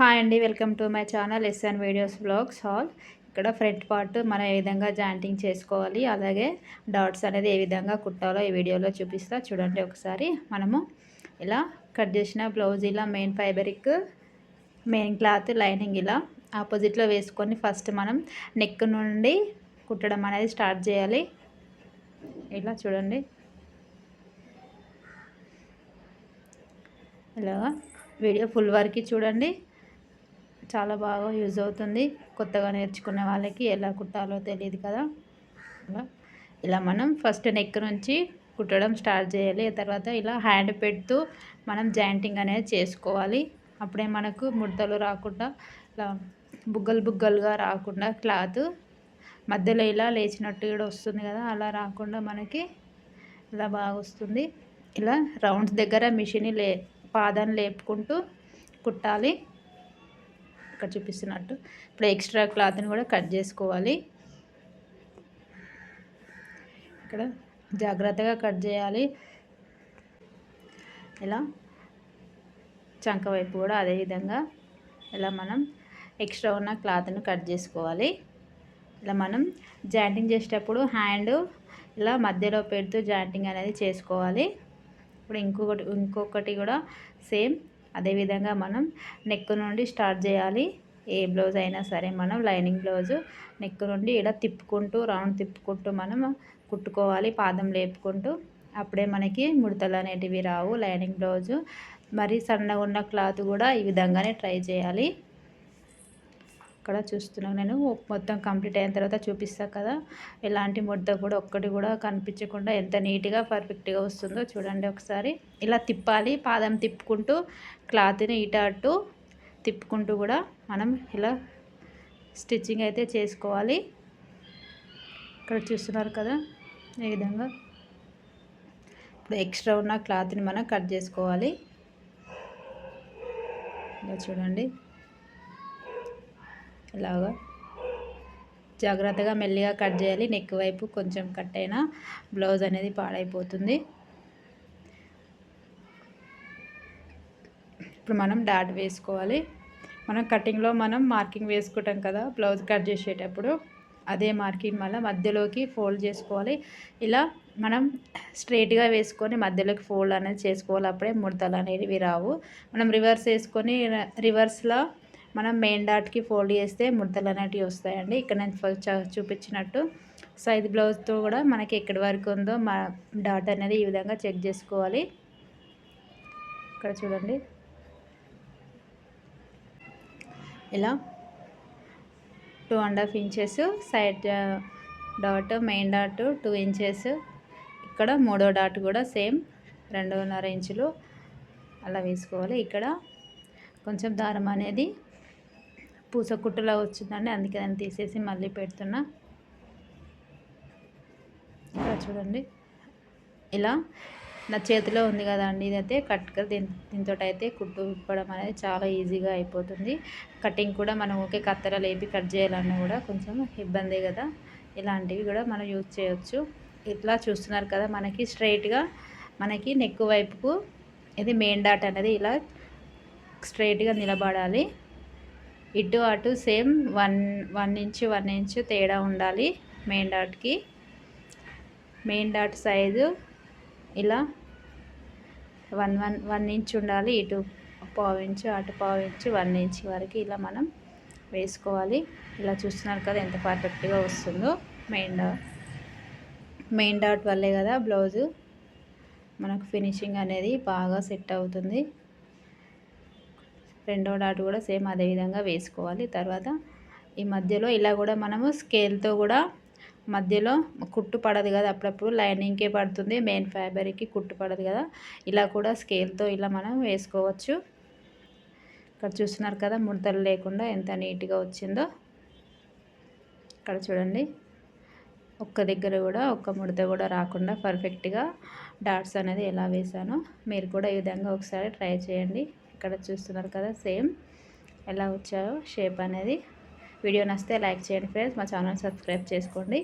Hi అండి welcome to my channel SN videos vlogs hall ఇక్కడ front part మనం ఏ విధంగా జాయింటింగ్ చేసుకోవాలి అలాగే డాట్స్ అనేది ఏ విధంగా కుట్టాలో ఈ వీడియోలో చూపిస్తా. చూడండి ఒకసారి మనము ఇలా కట్ చేసిన బ్లౌజ్ ఇలా main fabric main cloth lining ఇలా ఆపోజిట్లో వేసుకొని ఫస్ట్ మనం నెక్ నుండి కుట్టడం అనేది స్టార్ట్ చేయాలి. ఇలా చూడండి. ఇలా వీడియో ఫుల్ వరకు చూడండి. చాలా బాగా యూజ్ అవుతుంది. కొత్తగా నేర్చుకునే వాళ్ళకి ఎలా కుట్టాలో తెలియదు కదా. ఇలా ఇలా మనం ఫస్ట్ నెక్ నుంచి కుట్టడం స్టార్ట్ చేయాలి. తర్వాత ఇలా హ్యాండ్ పెడుతూ మనం జాయింటింగ్ అనేది చేసుకోవాలి. అప్పుడే మనకు ముడతలు రాకుండా ఇలా బుగ్గలు బుగ్గలుగా రాకుండా క్లాత్ మధ్యలో ఇలా లేచినట్టు కూడా వస్తుంది కదా. అలా రాకుండా మనకి ఇలా బాగా వస్తుంది. ఇలా రౌండ్స్ దగ్గర మిషన్ లే పాదాన్ని లేపుకుంటూ కుట్టాలి. ఇక్కడ చూపిస్తున్నట్టు. ఇప్పుడు ఎక్స్ట్రా క్లాత్ని కూడా కట్ చేసుకోవాలి. ఇక్కడ జాగ్రత్తగా కట్ చేయాలి. ఇలా చంక వైపు కూడా అదేవిధంగా ఇలా మనం ఎక్స్ట్రా ఉన్న క్లాత్ని కట్ చేసుకోవాలి. ఇలా మనం జాయింటింగ్ చేసేటప్పుడు హ్యాండ్ ఇలా మధ్యలో పెడుతూ జాయింటింగ్ అనేది చేసుకోవాలి. ఇప్పుడు ఇంకొకటి ఇంకొకటి కూడా సేమ్ అదేవిధంగా మనం నెక్ నుండి స్టార్ట్ చేయాలి. ఏ బ్లౌజ్ అయినా సరే మనం లైనింగ్ బ్లౌజు నెక్ నుండి ఇలా తిప్పుకుంటూ రౌండ్ తిప్పుకుంటూ మనం కుట్టుకోవాలి పాదం లేపుకుంటూ. అప్పుడే మనకి ముడతలు అనేటివి రావు. లైనింగ్ బ్లౌజు మరి సన్నగా ఉన్న క్లాత్ కూడా ఈ విధంగానే ట్రై చేయాలి. ఇక్కడ చూస్తున్నాను. నేను మొత్తం కంప్లీట్ అయిన తర్వాత చూపిస్తాను కదా. ఎలాంటి ముద్ద కూడా ఒక్కటి కూడా కనిపించకుండా ఎంత నీట్గా పర్ఫెక్ట్గా వస్తుందో చూడండి ఒకసారి. ఇలా తిప్పాలి. పాదం తిప్పుకుంటూ క్లాత్ని ఇటు అటు తిప్పుకుంటూ కూడా మనం ఇలా స్టిచ్చింగ్ అయితే చేసుకోవాలి. ఇక్కడ చూస్తున్నారు కదా ఈ విధంగా? ఇప్పుడు ఎక్స్ట్రా ఉన్న క్లాత్ని మనం కట్ చేసుకోవాలి. ఇలా చూడండి. ఇలాగా జాగ్రత్తగా మెల్లిగా కట్ చేయాలి. నెక్ వైపు కొంచెం కట్ అయినా బ్లౌజ్ అనేది పాడైపోతుంది. ఇప్పుడు మనం డాట్ వేసుకోవాలి. మనం కటింగ్లో మనం మార్కింగ్ వేసుకుంటాం కదా బ్లౌజ్ కట్ చేసేటప్పుడు. అదే మార్కింగ్ మళ్ళీ మధ్యలోకి ఫోల్డ్ చేసుకోవాలి. ఇలా మనం స్ట్రైట్గా వేసుకొని మధ్యలోకి ఫోల్డ్ అనేది చేసుకోవాలి. అప్పుడే ముడతలు అనేవి రావు. మనం రివర్స్ వేసుకొని రివర్స్లో మనం మెయిన్ డాట్కి ఫోల్డ్ చేస్తే ముడతలు అనేటివి వస్తాయండి. ఇక్కడ నేను చూపించినట్టు. సైజ్ బ్లౌజ్తో కూడా మనకి ఎక్కడి వరకు ఉందో మా డాట్ అనేది ఈ విధంగా చెక్ చేసుకోవాలి. ఇక్కడ చూడండి. ఇలా two and half inches side dot main dot two inches ఇక్కడ మూడో డాట్ కూడా సేమ్ రెండున్నర ఇంచులు అలా వేసుకోవాలి. ఇక్కడ కొంచెం దారం అనేది పూస కుట్టులా వచ్చిందండి. అందుకే దాన్ని తీసేసి మళ్ళీ పెడుతున్నా. ఇక్కడ చూడండి. ఇలా నా చేతిలో ఉంది కదండి ఇదైతే కట్గా దీని దీంతో అయితే కుట్టు విప్పడం అనేది చాలా ఈజీగా అయిపోతుంది. కటింగ్ కూడా మనం ఓకే కత్తెర లేపి కట్ చేయాలన్నా కూడా కొంచెం ఇబ్బందే కదా. ఇలాంటివి కూడా మనం యూజ్ చేయొచ్చు. ఇట్లా చూస్తున్నారు కదా మనకి స్ట్రైట్గా మనకి నెక్ వైపుకు ఇది మెయిన్ డాట్ అనేది ఇలా స్ట్రైట్గా నిలబడాలి. ఇటు అటు same one one inch one inch తేడా ఉండాలి మెయిన్ డాట్కి. మెయిన్ డాట్ సైజు ఇలా వన్ వన్ వన్ ఇంచ్ ఉండాలి. ఇటు పావు ఇంచు అటు పావు ఇంచు వన్ ఇంచ్ వరకు ఇలా మనం వేసుకోవాలి. ఇలా చూస్తున్నారు కదా ఎంత పర్ఫెక్ట్గా వస్తుందో మెయిన్ డాట్ మెయిన్ డాట్ వల్లే కదా బ్లౌజు మనకు ఫినిషింగ్ అనేది బాగా సెట్ అవుతుంది. రెండో డాట్ కూడా సేమ్ అదే విధంగా వేసుకోవాలి. తర్వాత ఈ మధ్యలో ఇలా కూడా మనము స్కేల్తో కూడా మధ్యలో కుట్టు పడదు కదా అప్పుడప్పుడు. లైనింగ్కే పడుతుంది మెయిన్ ఫ్యాబ్రిక్కి కుట్టు పడదు కదా. ఇలా కూడా స్కేల్తో ఇలా మనం వేసుకోవచ్చు. ఇక్కడ చూస్తున్నారు కదా ముడతలు లేకుండా ఎంత నీట్గా వచ్చిందో. ఇక్కడ చూడండి ఒక్క దగ్గర కూడా ఒక్క ముడత కూడా రాకుండా పర్ఫెక్ట్గా డాట్స్ అనేది ఎలా వేసానో మీరు కూడా ఈ విధంగా ఒకసారి ట్రై చేయండి. ఇక్కడ చూస్తున్నారు కదా సేమ్ ఎలా వచ్చాయో షేప్ అనేది. వీడియో నచ్చితే లైక్ చేయండి ఫ్రెండ్స్ మా ఛానల్ సబ్స్క్రైబ్ చేసుకోండి.